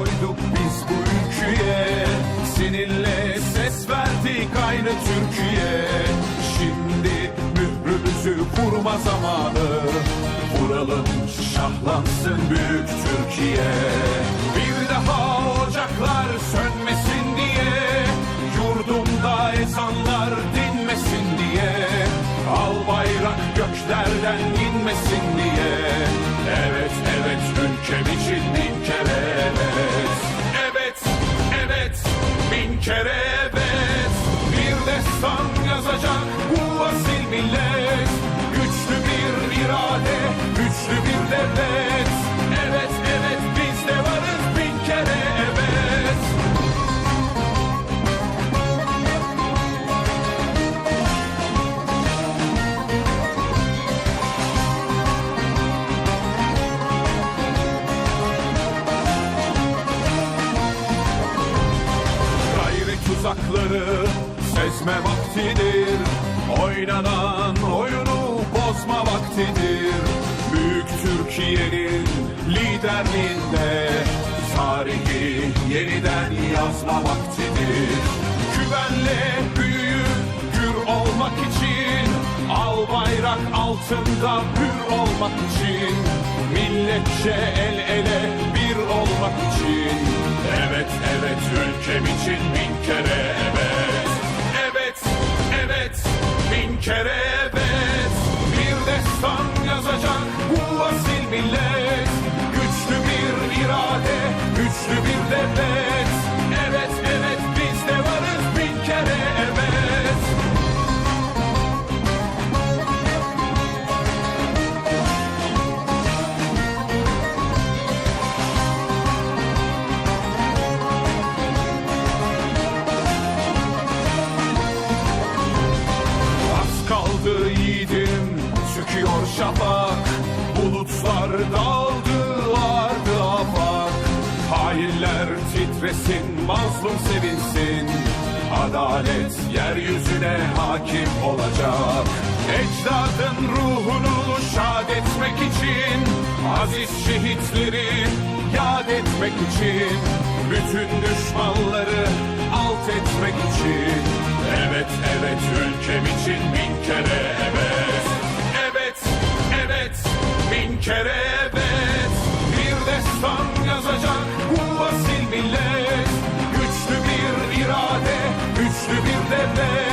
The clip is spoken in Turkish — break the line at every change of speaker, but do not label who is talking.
koyduk biz bu ülküye Seninle ses verdik aynı Türkiye. Şimdi mührümüzü vurma zamanı. Vuralım şahlansın büyük Türkiye. Bir daha ocaklar sönmesin diye. Yurdumda ezanlar dinmesin diye. Al bayrak göklerden inmesin diye. Bin kere evet Bir destan yazacak bu asil millet tuzakları sezme vaktidir. Oynanan oyunu bozma vaktidir. Büyük Türkiye'nin liderliğinde Tarihi yeniden yazma vaktidir. Güvenle altında hür olmak için Milletçe el ele bir olmak için. Evet evet ülkem için bin kere evet. Evet evet bin kere Bulutlar daldı ardı afak Hainler titresin Mazlum sevinsin. Adalet yeryüzüne hakim olacak. Ecdadın ruhunu şad etmek için Aziz şehitleri yad etmek için Bütün düşmanları alt etmek için. Evet evet ülkem için bin kere evet. Evet evet bin kere Pepe.